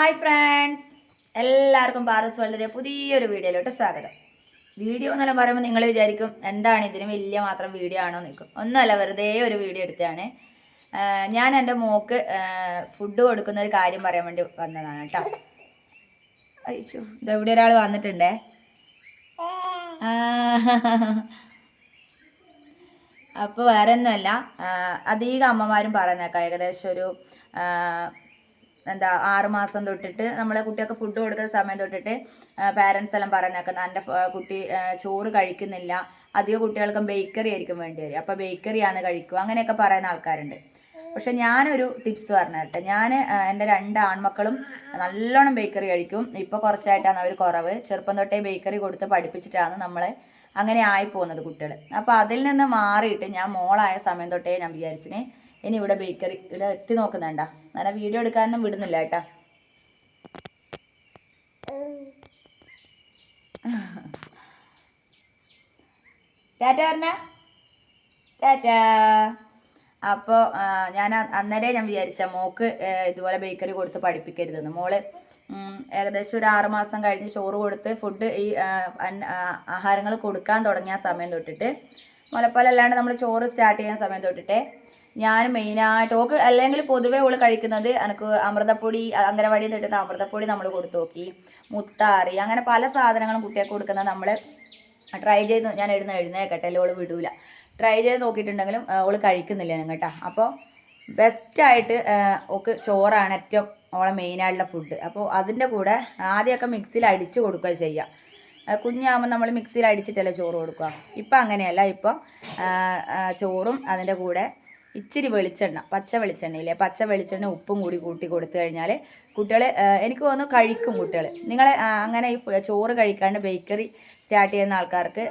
Hi friends എല്ലാവർക്കും പാറസ് വേൾഡിലെ പുതിയൊരു വീഡിയോയിലോട്ട് സ്വാഗതം. വീഡിയോ എന്നെല്ലാം പറയുമ്പോൾ നിങ്ങൾ വിചാരിക്കും എന്താണ് ഇതിന് വലിയ മാത്രം വീഡിയോ ആണോ നിൽക്കും ഒന്നുമല്ല വെറുതെ ഒരു വീഡിയോ എടുത്തതാണ്. ഞാൻ എന്റെ മോക്ക് ഫുഡ് കൊടുക്കുന്ന ഒരു കാര്യം പറയാൻ വേണ്ടി വന്നതാണ് കേട്ടോ. അയ്യോ ഇവിടെ ഒരാൾ വന്നിട്ടുണ്ടേ. അപ്പോൾ വേറെ ഒന്നുമല്ല അധികം അമ്മമാരും പറയുന്നേക്കാം ഏകദേശം ഒരു എന്താ ആറുമാസം തൊട്ടിട്ട് നമ്മളെ കുട്ടിയൊക്കെ ഫുഡ് കൊടുക്കുന്ന സമയം തൊട്ടിട്ട് പാരൻസ് എല്ലാം പറഞ്ഞേക്കുന്നത് എന്റെ കുട്ടി ചോറ് കഴിക്കുന്നില്ല. അധിക കുട്ടികൾക്കും ബേക്കറി ആയിരിക്കും വേണ്ടി വരിക. അപ്പോൾ ബേക്കറിയാണ് കഴിക്കുക. അങ്ങനെയൊക്കെ പറയുന്ന ആൾക്കാരുണ്ട്. പക്ഷെ ഞാനൊരു ടിപ്സ് പറഞ്ഞു തരട്ടെ ഞാൻ എന്റെ രണ്ട് ആൺമക്കളും നല്ലോണം ബേക്കറി കഴിക്കും. ഇപ്പോൾ കുറച്ചായിട്ടാണ് അവർ കുറവ്. ചെറുപ്പം തൊട്ടേ ബേക്കറി കൊടുത്ത് പഠിപ്പിച്ചിട്ടാണ് നമ്മളെ അങ്ങനെ ആയി പോകുന്നത് കുട്ടികൾ അപ്പോൾ അതിൽ നിന്ന് മാറിയിട്ട് ഞാൻ മോളായ സമയം തൊട്ടേ ഞാൻ വിചാരിച്ചിന് ഇനി ഇവിടെ ബേക്കറി ഇവിടെ എത്തി നോക്കുന്നുണ്ട. അങ്ങനെ വീഡിയോ എടുക്കാനൊന്നും വിടുന്നില്ല കേട്ടാ. ടാറ്റ പറഞ്ഞ? ടാറ്റ. അപ്പോൾ ഞാൻ അന്നേരം ഞാൻ വിചാരിച്ച മോക്ക് ഇതുപോലെ ബേക്കറി കൊടുത്ത് പഠിപ്പിക്കരുതെന്ന്. മോൾ ഏകദേശം ഒരു ആറ് മാസം കഴിഞ്ഞ് ചോറ് കൊടുത്ത് ഫുഡ് ഈ ആഹാരങ്ങൾ കൊടുക്കാൻ തുടങ്ങിയ സമയം തൊട്ടിട്ട് മുലപ്പാലല്ലാണ്ട് നമ്മൾ ചോറ് സ്റ്റാർട്ട് ചെയ്യാൻ സമയം തൊട്ടിട്ട് ഞാൻ മെയിനായിട്ട് ഓക്ക് അല്ലെങ്കിൽ പൊതുവെ ഓൾ കഴിക്കുന്നത് എനിക്ക് അമൃതപ്പൊടി അംഗനവാടിയിൽ നിന്ന് കിട്ടുന്ന അമൃതപ്പൊടി നമ്മൾ കൊടുത്തു നോക്കി. മുത്താറി അങ്ങനെ പല സാധനങ്ങളും കുട്ടികൾക്ക് കൊടുക്കുന്നത് നമ്മൾ ട്രൈ ചെയ്ത് ഞാൻ എഴുന്ന എഴുന്നേക്കട്ടെ അല്ലെങ്കിൽ ഓൾ വിടൂല. ട്രൈ ചെയ്ത് നോക്കിയിട്ടുണ്ടെങ്കിലും ഓൾ കഴിക്കുന്നില്ല ഞാൻ കേട്ടോ അപ്പോൾ ബെസ്റ്റായിട്ട് ഓക്ക് ചോറാണ് ഏറ്റവും ഓളെ മെയിനായിട്ടുള്ള ഫുഡ് അപ്പോൾ അതിന്റെ കൂടെ ആദ്യമൊക്കെ മിക്സിയിൽ അടിച്ച് കൊടുക്കുക ചെയ്യുക കുഞ്ഞാകുമ്പോൾ നമ്മൾ മിക്സിയിൽ അടിച്ചിട്ടല്ലേ ചോറ് കൊടുക്കുക. ഇപ്പം അങ്ങനെയല്ല. ഇപ്പം ചോറും അതിന്റെ കൂടെ ഇച്ചിരി വെളിച്ചെണ്ണ പച്ച വെളിച്ചെണ്ണയില്ലേ? പച്ച വെളിച്ചെണ്ണ ഉപ്പും കൂടി കൂട്ടി കൊടുത്തു കഴിഞ്ഞാൽ കുട്ടികൾ എനിക്ക് തോന്നുന്നു കഴിക്കും കുട്ടികൾ നിങ്ങൾ അങ്ങനെ ഈ ചോറ് കഴിക്കാണ്ട് ബേക്കറി സ്റ്റാർട്ട് ചെയ്യുന്ന ആൾക്കാർക്ക്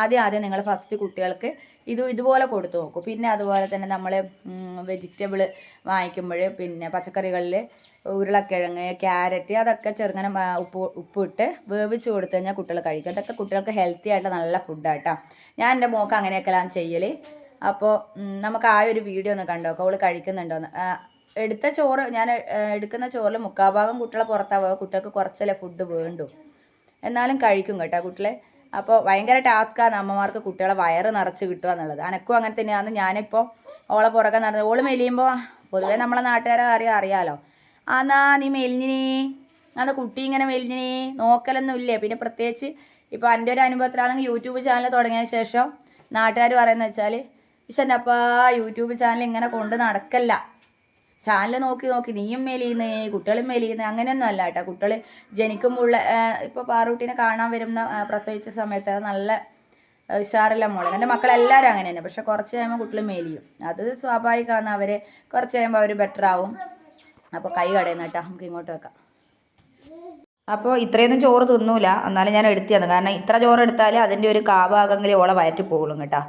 ആദ്യം ആദ്യം നിങ്ങൾ ഫസ്റ്റ് കുട്ടികൾക്ക് ഇത് ഇതുപോലെ കൊടുത്തു നോക്കും. പിന്നെ അതുപോലെ തന്നെ നമ്മൾ വെജിറ്റബിൾ വാങ്ങിക്കുമ്പോൾ പിന്നെ പച്ചക്കറികളിൽ ഉരുളക്കിഴങ്ങ് ക്യാരറ്റ് അതൊക്കെ ചെറുങ്ങനെ ഉപ്പ് ഉപ്പിട്ട് വേവിച്ച് കൊടുത്തു കഴിഞ്ഞാൽ കുട്ടികൾ കഴിക്കും. അതൊക്കെ കുട്ടികൾക്ക് ഹെൽത്തി ആയിട്ട് നല്ല ഫുഡാട്ടോ ഞാൻ എന്റെ മോക്ക് അങ്ങനെയൊക്കെല്ലാം ചെയ്യൽ അപ്പോൾ നമുക്ക് ആ ഒരു വീഡിയോ ഒന്ന് കണ്ടോക്കാം അവൾ കഴിക്കുന്നുണ്ടോ എന്ന് എടുത്ത ചോറ് ഞാൻ എടുക്കുന്ന ചോറിൽ മുക്കാഭാഗം കുട്ടികളെ പുറത്താവുക കുട്ടികൾക്ക് കുറച്ചല്ലേ ഫുഡ് വേണ്ടു. എന്നാലും കഴിക്കും കേട്ടോ കുട്ടികളെ. അപ്പോൾ ഭയങ്കര ടാസ്ക്കാണ് അമ്മമാർക്ക് കുട്ടികളെ വയറ് നിറച്ച് കിട്ടുക എന്നുള്ളത്. അനക്കും അങ്ങനെ തന്നെയാണ് ഞാനിപ്പോൾ ഓളെ പുറകെ നടന്നത് ഓൾ മെലിയുമ്പോൾ പൊതുവെ നമ്മളെ നാട്ടുകാരെ കാര്യം അറിയാലോ. ആന്നാ നീ മെലിഞ്ഞിനി? അത് കുട്ടി ഇങ്ങനെ മെലിഞ്ഞിനി? നോക്കലൊന്നും ഇല്ലേ? പിന്നെ പ്രത്യേകിച്ച് ഇപ്പോൾ എന്റെ ഒരു അനുഭവത്തിലാണെങ്കിൽ യൂട്യൂബ് ചാനൽ തുടങ്ങിയ ശേഷം നാട്ടുകാർ പറയുന്നത് വെച്ചാൽ പക്ഷെ അപ്പാ യൂട്യൂബ് ചാനൽ ഇങ്ങനെ കൊണ്ട് നടക്കല്ല. ചാനൽ നോക്കി നോക്കി നീയും മേലീന്ന് കുട്ടികളും മേലീന്ന് അങ്ങനെയൊന്നും അല്ല കേട്ടോ. കുട്ടികൾ ജനിക്കുമ്പോൾ ഇപ്പോൾ പാറൂട്ടിനെ കാണാൻ വരുന്ന പ്രസവിച്ച സമയത്ത് നല്ല ഉഷാറില്ല മോളെ. എന്റെ മക്കളെല്ലാവരും അങ്ങനെ തന്നെ. പക്ഷെ കുറച്ച് കഴിയുമ്പോൾ കുട്ടികൾ മേലിയും. അത് സ്വാഭാവികമാണ് അവർ കുറച്ച് കഴിയുമ്പോൾ അവർ ബെറ്റർ ആവും. അപ്പോൾ കൈ കടയുന്ന കേട്ടോ. നമുക്ക് ഇങ്ങോട്ട് വെക്കാം. അപ്പോൾ ഇത്രയൊന്നും ചോറ് തിന്നൂല. എന്നാലും ഞാൻ എടുത്തു തന്നു കാരണം ഇത്ര ചോറ് എടുത്താൽ അതിന്റെ ഒരു കാഭാഗമെങ്കിലും ഓളെ വയറ്റി പോകുള്ളൂ കേട്ടോ.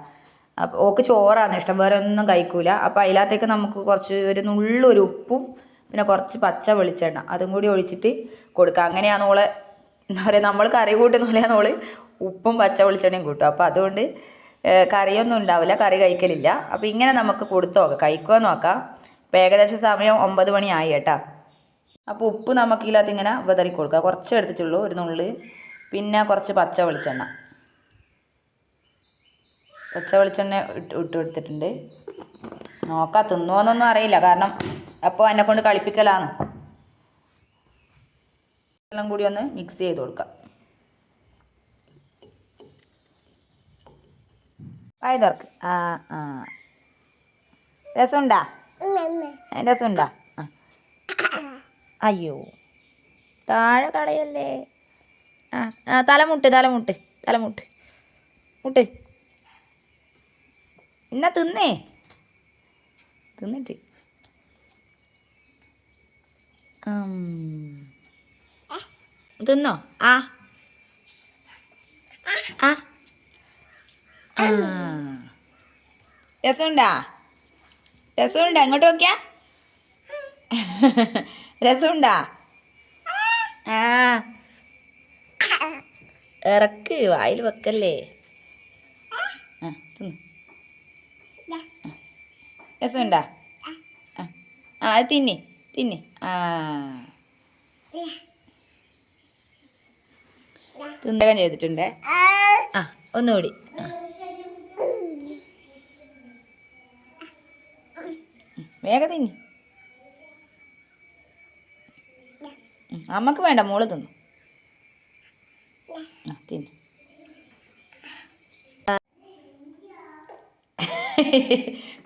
അപ്പോൾ ഓക്ക് ചോറാണ് ഇഷ്ടം. വേറെ ഒന്നും കഴിക്കൂല. അപ്പോൾ അതിനകത്തേക്ക് നമുക്ക് കുറച്ച് ഒരു നുള്ളൊരു ഉപ്പും പിന്നെ കുറച്ച് പച്ച വെളിച്ചെണ്ണ അതും കൂടി ഒഴിച്ചിട്ട് കൊടുക്കുക അങ്ങനെയാണ് ഓളെ എന്താ പറയുക നമ്മൾ കറി കൂട്ടുന്ന പോലെയാണ് ഓൾ ഉപ്പും പച്ച വെളിച്ചെണ്ണയും കൂട്ടും അപ്പോൾ അതുകൊണ്ട് കറിയൊന്നും ഉണ്ടാവില്ല കറി കഴിക്കലില്ല. അപ്പോൾ ഇങ്ങനെ നമുക്ക് കൊടുത്തു നോക്കാം. കഴിക്കുക നോക്കാം. ഇപ്പോൾ ഏകദേശം സമയം ഒമ്പത് മണിയായി കേട്ടോ അപ്പോൾ ഉപ്പ് നമുക്ക് ഇതിനകത്ത് ഇങ്ങനെ വിതറി കൊടുക്കുക കുറച്ച് എടുത്തിട്ടുള്ളൂ ഒരു നുള്ളി. പിന്നെ കുറച്ച് പച്ച വെളിച്ചെണ്ണ. പച്ച വെളിച്ചെണ്ണ ഇട്ട് ഇട്ട് കൊടുത്തിട്ടുണ്ട്. നോക്കാം തിന്നുവോന്നൊന്നും അറിയില്ല. കാരണം അപ്പോൾ എന്നെ കൊണ്ട് കളിപ്പിക്കലാണ് എല്ലാം കൂടി ഒന്ന് മിക്സ് ചെയ്ത് കൊടുക്കാം. വയതർക്ക് ആ ആ. രസമുണ്ടാ? രസമുണ്ടാ? അയ്യോ. താഴെ കടയല്ലേ ആ ആ തലമുട്ട് തലമുട്ട് തലമുട്ട്. മുട്ട്. എന്നാ തിന്നേ? തിന്നിട്ട്. തിന്നോ? ആ. ആ. രസമുണ്ടാ? രസമുണ്ടാ? ഇങ്ങോട്ട് നോക്കിയാ? രസമുണ്ടാ? ആ. ഇറക്ക് വായിൽ വെക്കല്ലേ ആ തിന്ന് ആ. രസമുണ്ടാ? ആ. അത് തിന്നി തിന്നി. ആ. തിന്നകം ചെയ്തിട്ടുണ്ടേ. ആ ഒന്നുകൂടി. വേഗം തിന്നി. അമ്മയ്ക്ക് വേണ്ട മോൾ തിന്നു. തിന്നു.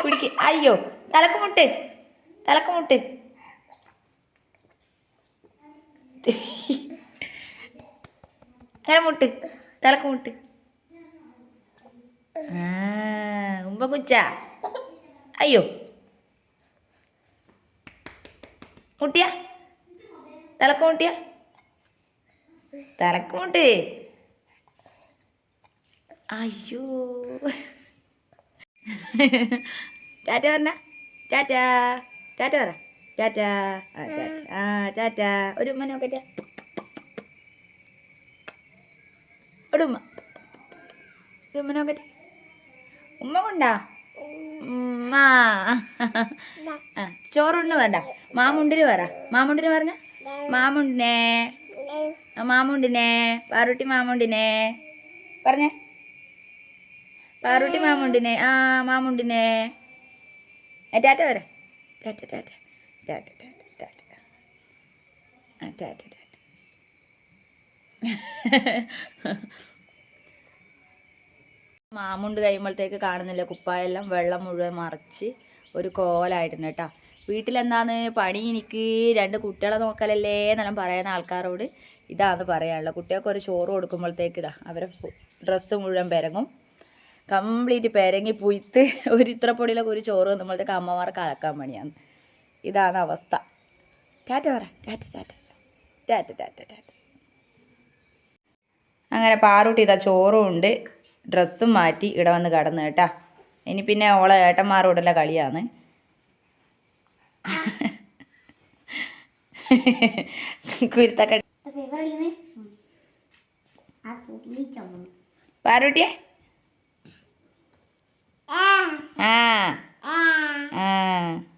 കുടിക്ക്. അയ്യോ തലക്ക് മുട്ട് തലക്ക് മുട്ട് അങ്ങനെ മുട്ട് തലക്ക് മുട്ട് ഉമ്പ കുച്ച അയ്യോ. മുട്ടിയ. തലക്ക് മുട്ടിയ തലക്ക് മുട്ട് അയ്യോ. ടാറ്റ പറഞ്ഞ ടാറ്റ ടാറ്റ പറ ടാറ്റ ആ ടാറ്റ ആ ടാറ്റ ഒരു ഉമ്മ നോക്കട്ടെ ഒരു ഉമ്മ ഒരു ഉമ്മ നോക്കട്ടെ ഉമ്മ കൊണ്ടാ ഉമ്മ ആ ചോറുണ്ട് വേണ്ട? മാമുണ്ടിന് പറ മാമുണ്ടിന്. പറഞ്ഞ മാമുണ്ടിനെ മാമുണ്ടിനെ. പാറുട്ടി മാമുണ്ടിനെ. പറഞ്ഞേ. പാറുട്ടി മാമുണ്ടിനെ. ആ മാമുണ്ടിനെ. ടാറ്റ വരെ. ടാറ്റ ടാറ്റ ടാറ്റ ടാറ്റ ടാറ്റ ടാറ്റ. ടാറ്റ മാമുണ്ട് കഴിയുമ്പോഴത്തേക്ക് കാണുന്നില്ല. കുപ്പായെല്ലാം വെള്ളം മുഴുവൻ മറിച്ച് ഒരു കോലായിട്ടുണ്ട് കേട്ടോ. വീട്ടിലെന്താന്ന് പണി എനിക്ക് രണ്ട് കുട്ടികളെ നോക്കലല്ലേ എന്നെല്ലാം പറയുന്ന ആൾക്കാരോട് ഇതാന്ന് പറയാനുള്ളത്. കുട്ടികൾക്ക് ഒരു ചോറ് കൊടുക്കുമ്പോഴത്തേക്ക് ഇതാ അവരെ ഡ്രസ്സ് മുഴുവൻ പെരങ്ങും. കംപ്ലീറ്റ് പെരങ്ങി പുയ്ത്ത് ഒരു ഇത്ര പൊടിയിലൊക്കെ ഒരു ചോറ് നമ്മളത്തെ അമ്മമാർക്ക് അലക്കാൻ പണിയാണ്. ഇതാണ് അവസ്ഥ. ടാറ്റ പറ ടാറ്റ ടാറ്റ ടാറ്റ ടാറ്റ ടാറ്റ അങ്ങനെ പാറൂട്ടി ഇതാ ചോറും ഉണ്ട്. ഡ്രസ്സും മാറ്റി ഇവിടെ വന്ന് കിടന്ന് കേട്ടാ. ഇനി പിന്നെ ഓളെ ഏട്ടന്മാരോടുള്ള കളിയാണ്. കുരുത്തക്കട. പാറൂട്ടിയെ? 啊啊啊。啊。